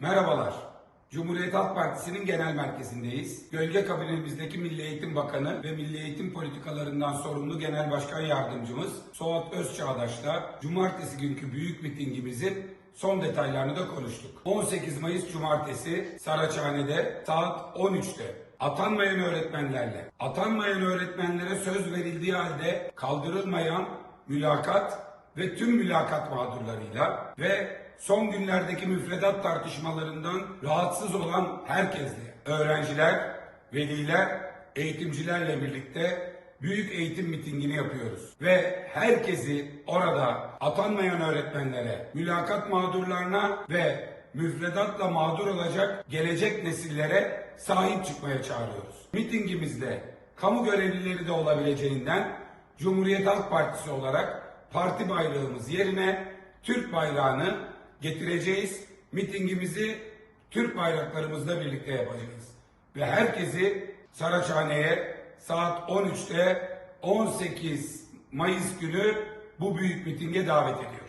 Merhabalar. Cumhuriyet Halk Partisi'nin genel merkezindeyiz. Gölge kabinemizdeki Milli Eğitim Bakanı ve Milli Eğitim politikalarından sorumlu Genel Başkan Yardımcımız Suat Özçağdaş'la cumartesi günkü büyük mitingimizin son detaylarını da konuştuk. 18 Mayıs Cumartesi Saraçhane'de saat 13'te atanmayan öğretmenlerle, atanmayan öğretmenlere söz verildiği halde kaldırılmayan mülakat ve tüm mülakat mağdurlarıyla ve son günlerdeki müfredat tartışmalarından rahatsız olan herkesle, öğrenciler, veliler, eğitimcilerle birlikte büyük eğitim mitingini yapıyoruz. Ve herkesi orada atanmayan öğretmenlere, mülakat mağdurlarına ve müfredatla mağdur olacak gelecek nesillere sahip çıkmaya çağırıyoruz. Mitingimizde kamu görevlileri de olabileceğinden Cumhuriyet Halk Partisi olarak parti bayrağımız yerine Türk bayrağını getireceğiz. Mitingimizi Türk bayraklarımızla birlikte yapacağız. Ve herkesi Saraçhane'ye saat 13'te 18 Mayıs günü bu büyük mitinge davet ediyoruz.